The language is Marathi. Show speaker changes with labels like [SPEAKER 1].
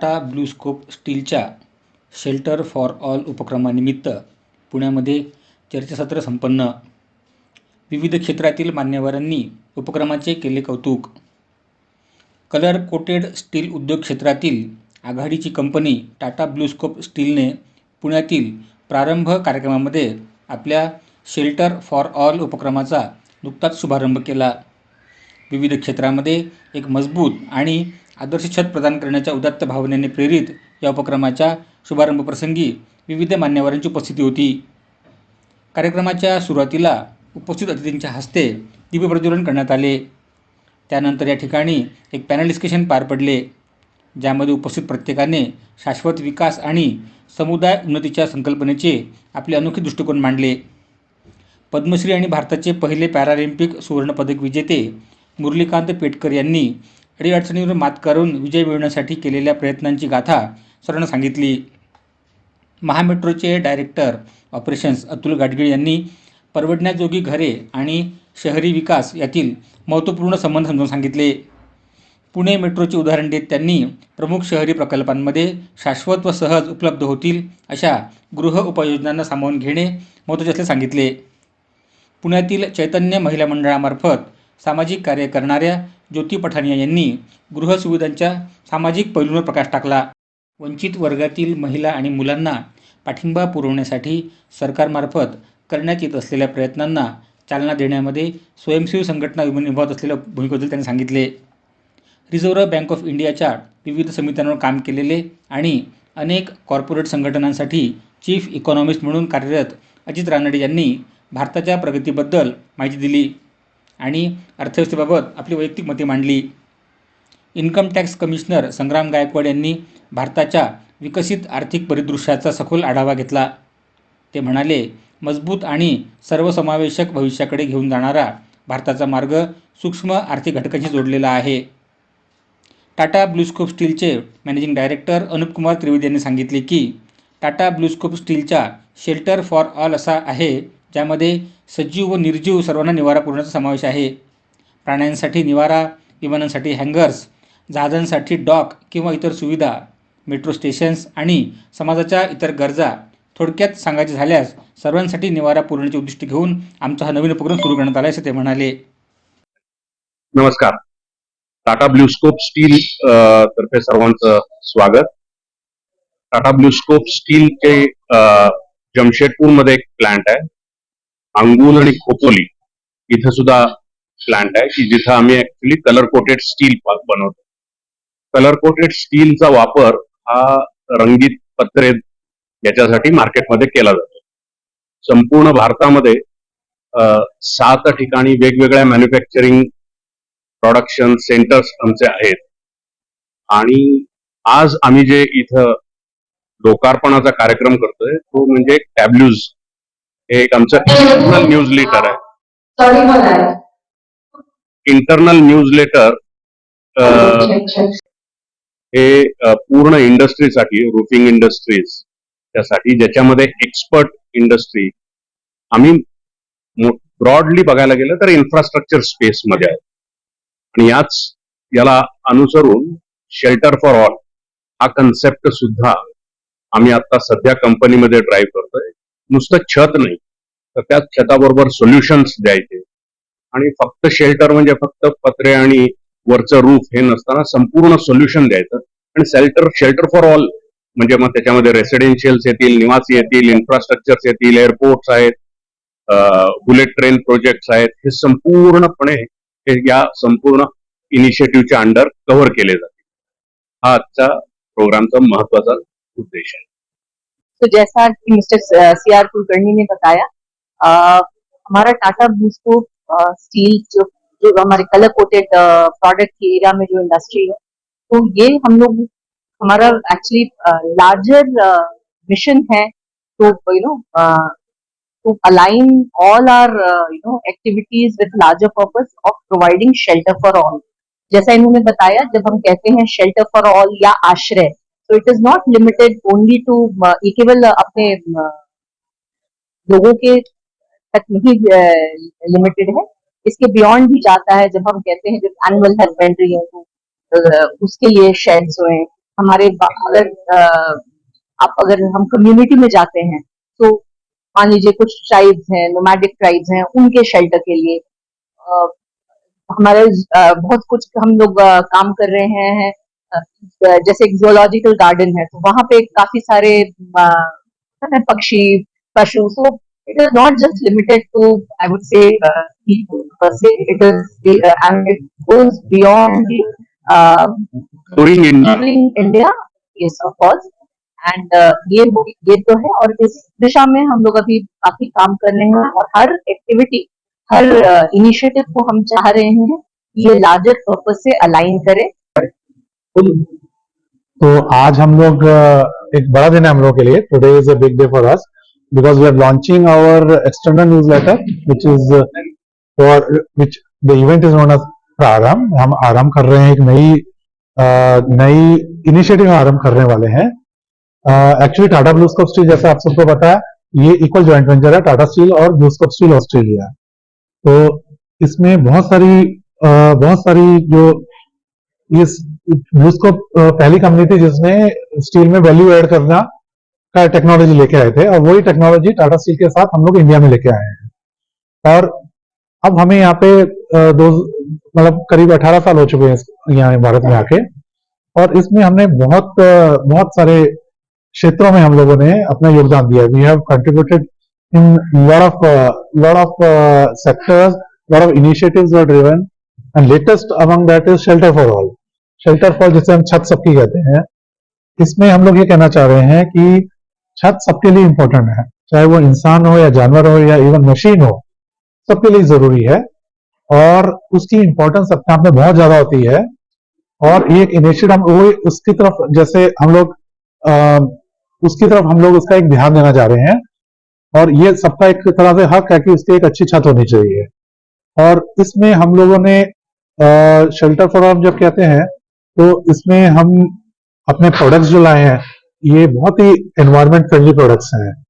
[SPEAKER 1] टाटा ब्लूस्कोप स्टीलच्या शेल्टर फॉर ऑल उपक्रमानिमित्त पुण्यामध्ये चर्चासत्र संपन्न. विविध क्षेत्रातील मान्यवरांनी उपक्रमाचे केले कौतुक. कलर कोटेड स्टील उद्योग क्षेत्रातील आघाडीची कंपनी टाटा ब्लूस्कोप स्टीलने पुण्यातील प्रारंभ कार्यक्रमामध्ये आपल्या शेल्टर फॉर ऑल उपक्रमाचा नुकताच शुभारंभ केला. विविध क्षेत्रामध्ये एक मजबूत आणि आदर्श छत प्रदान करण्याच्या उदात्त भावनेने प्रेरित या उपक्रमाच्या शुभारंभप्रसंगी विविध मान्यवरांची उपस्थिती होती. कार्यक्रमाच्या सुरुवातीला उपस्थित अतिथींच्या हस्ते दीपप्रज्वलन करण्यात आले. त्यानंतर या ठिकाणी एक पॅनल डिस्कशन पार पडले ज्यामध्ये उपस्थित प्रत्येकाने शाश्वत विकास आणि समुदाय उन्नतीच्या संकल्पनेचे आपले अनोखे दृष्टिकोन मांडले. पद्मश्री आणि भारताचे पहिले पॅरालिम्पिक सुवर्णपदक विजेते मुरलीकांत पेटकर यांनी अडीअडचणीवर मात करून विजय मिळवण्यासाठी केलेल्या प्रयत्नांची गाथा सर्वांना सांगितली. महामेट्रोचे डायरेक्टर ऑपरेशन्स अतुल गाडगीळ यांनी परवडण्याजोगी घरे आणि शहरी विकास यातील महत्त्वपूर्ण संबंध समजून सांगितले. पुणे मेट्रोचे उदाहरण देत त्यांनी प्रमुख शहरी प्रकल्पांमध्ये शाश्वत व सहज उपलब्ध होतील अशा गृह उपाययोजनांना सामावून घेणे महत्त्वाचे असल्याचे सांगितले. पुण्यातील चैतन्य महिला मंडळामार्फत सामाजिक कार्य करणाऱ्या ज्योती पठानिया यांनी गृहसुविधांच्या सामाजिक पैलूंवर प्रकाश टाकला. वंचित वर्गातील महिला आणि मुलांना पाठिंबा पुरवण्यासाठी सरकारमार्फत करण्यात येत असलेल्या प्रयत्नांना चालना देण्यामध्ये स्वयंसेवी संघटना निभावत असलेल्या भूमिकेबद्दल त्यांनी सांगितले. रिझर्व्ह बँक ऑफ इंडियाच्या विविध समित्यांवर काम केलेले आणि अनेक कॉर्पोरेट संघटनांसाठी चीफ इकॉनॉमिस्ट म्हणून कार्यरत अजित रानडे यांनी भारताच्या प्रगतीबद्दल माहिती दिली. आणि अर्थव्यवस्थेबाबत आपली वैयक्तिक मते मांडली. Income tax commissioner Sangram Gaikwad यांनी भारताच्या विकसित आर्थिक परिदृश्याचा सखोल आढावा घेतला. ते म्हणाले मजबूत आणि सर्वसमावेशक भविष्याकडे घेऊन जाणारा भारताचा मार्ग सूक्ष्म आर्थिक घटकाशी जोडलेला आहे. टाटा ब्लूस्कोप स्टीलचे मॅनेजिंग डायरेक्टर अनुप कुमार त्रिवेदी यांनी सांगितले की टाटा ब्लूस्कोप स्टीलच्या शेल्टर फॉर ऑल असा आहे ज्यामध्ये सजीव व निर्जीव सर्वांना निवारा पुरवण्याचा समावेश आहे. प्राण्यांसाठी निवारा विमानांसाठी हँगर्स जहाजांसाठी डॉक किंवा इतर सुविधा मेट्रो स्टेशन्स आणि समाजाच्या इतर गरजा थोडक्यात सांगायचे झाल्यास सर्वांसाठी निवारा पुरवण्याचे उद्दिष्ट घेऊन आमचा हा नवीन उपक्रम सुरू करण्यात आला असे ते म्हणाले.
[SPEAKER 2] नमस्कार. टाटा ब्लूस्कोप स्टील तर्फे सर्वांचं स्वागत. टाटा ब्लूस्कोप स्टीलचे जमशेदपूरमध्ये एक प्लांट आहे. अंगूल आणि खोपोली इथं सुद्धा प्लांट आहे की जिथं आम्ही ऍक्च्युली कलर कोटेड स्टील बनवतो. कलर कोटेड स्टीलचा वापर हा रंगीत पत्रे याच्यासाठी मार्केटमध्ये केला जातो. संपूर्ण भारतामध्ये सात ठिकाणी वेगवेगळ्या मॅन्युफॅक्चरिंग प्रोडक्शन सेंटर्स आमचे आहेत. आणि आज आम्ही जे इथं लोकार्पणाचा कार्यक्रम करतोय तो म्हणजे टॅब्ल्यूज हे एक आमचं इंटरनल न्यूज लेटर आहे. Internal newsletter. हे पूर्ण इंडस्ट्रीसाठी रुफिंग इंडस्ट्रीज त्यासाठी ज्याच्यामध्ये एक्सपर्ट इंडस्ट्री आम्ही ब्रॉडली बघायला गेलं तर इन्फ्रास्ट्रक्चर स्पेस मध्ये आहे आणि याच याला अनुसरून शेल्टर फॉर ऑल हा कन्सेप्ट सुद्धा आम्ही आता सध्या कंपनीमध्ये ड्राईव्ह करतोय नुसतं छत नाही. तर त्या छताबरोबर सोल्युशन्स द्यायचे. आणि फक्त शेल्टर म्हणजे फक्त पत्रे आणि वरचं रूफ हे नसताना संपूर्ण सोल्युशन द्यायचं. आणि शेल्टर शेल्टर फॉर ऑल म्हणजे मग त्याच्यामध्ये रेसिडेन्शियल्स येतील निवासी येतील इन्फ्रास्ट्रक्चर्स येतील एअरपोर्ट्स आहेत बुलेट ट्रेन प्रोजेक्ट्स आहेत. हे संपूर्णपणे हे या संपूर्ण इनिशिएटिव्हच्या अंडर कव्हर केले जाते हा आजचा प्रोग्रामचा महत्त्वाचा उद्देश आहे.
[SPEAKER 3] तो जैसा कि मिस्टर सी आर कुलकर्णी ने बताया हमारा टाटा ब्लूस्कोप स्टील जो जो हमारे कलर कोटेड प्रोडक्ट के एरिया में जो इंडस्ट्री है तो ये हम लोग हमारा एक्चुअली लार्जर मिशन है तो you know align all our uh, you know activities with larger purpose of providing shelter for all. जैसा इन्होंने बताया जब हम कहते हैं शेल्टर फॉर ऑल या आश्रय तो it is not limited only to ये केवल अपने uh, लोगों के तक नहीं लिमिटेड है। इसके बियॉन्ड भी जाता है जब हम कहते हैं जब एनिमल हस्बेंड्री है तो uh, उसके लिए शेड्स हुए हमारे अगर आप अगर हम कम्युनिटी में जाते हैं तो मान लीजिए कुछ ट्राइब्स हैं नोमैडिक ट्राइब्स हैं उनके शेल्टर के लिए हमारे बहुत कुछ हम लोग काम कर रहे हैं जैसे एक जोलॉजिकल गार्डन है तो वहाँ पे काफ़ी सारे पक्षी पशु so it is not just limited to I would say per se it is uh, and it goes beyond the uh,
[SPEAKER 2] Touring in
[SPEAKER 3] India yes of course and uh, ये ये तो है और इस दिशा में हम लोग अभी काफ़ी काम कर रहे हैं और हर एक्टिविटी हर इनिशिएटिव को हम चाह रहे हैं ये लार्जर पर्पस से अलाइन करे।
[SPEAKER 4] तो आज हम लोग एक बड़ा दिन है हम लोग के लिए। Today is a big day for us because we are launching our external newsletter which is for which the event is known प्रारंभ हम आरंभ कर रहे हैं, एक नई नई इनिशिएटिव आरंभ करने वाले हैं। एक्चुअली टाटा ब्लूस्कोप स्टील जैसा आप सबको पता है, ये इक्वल ज्वाइंट वेंचर है टाटा स्टील और ब्लूस्कोप स्टील ऑस्ट्रेलिया तो इसमें बहुत सारी बहुत सारी जो इस अ, पहली कंपनी थी जिसने स्टील में वैल्यू एड करना का टेक्नोलॉजी लेके आए थे। और वही टेक्नोलॉजी टाटा स्टील के साथ हम लोग इंडिया में लेके आए हैं। और अब हमें यहाँ पे दो मतलब करीब 18 साल हो चुके हैं यहाँ भारत में आके। और इसमें हमने बहुत बहुत सारे क्षेत्रों में हम लोगों ने अपना योगदान दिया we have contributed in lot of lot of sectors lot of driven and latest among that is shelter for all shelter fall जिसे हम छत सबकी कहते हैं, इसमें हम लोग ये कहना चाह रहे हैं कि छत सबके लिए इंपॉर्टेंट है। चाहे वो इंसान हो या जानवर हो या इवन मशीन हो, सबके लिए ज़रूरी है और उसकी इंपॉर्टेंस अपने आप में बहुत ज़्यादा होती है। और एक इनिशिएटिव हम वो उसकी तरफ़ जैसे हम लोग उसकी तरफ़ हम लोग उसका एक ध्यान देना चाह रहे हैं। और ये सबका एक तरह से हक है कि उसकी एक अच्छी छत होनी चाहिए। और इसमें हम लोगों ने शेल्टर फॉर जब कहते हैं तो इसमें हम अपने प्रोडक्ट्स जो लाए हैं ये बहुत ही एनवायरमेंट फ्रेंडली प्रोडक्ट्स हैं।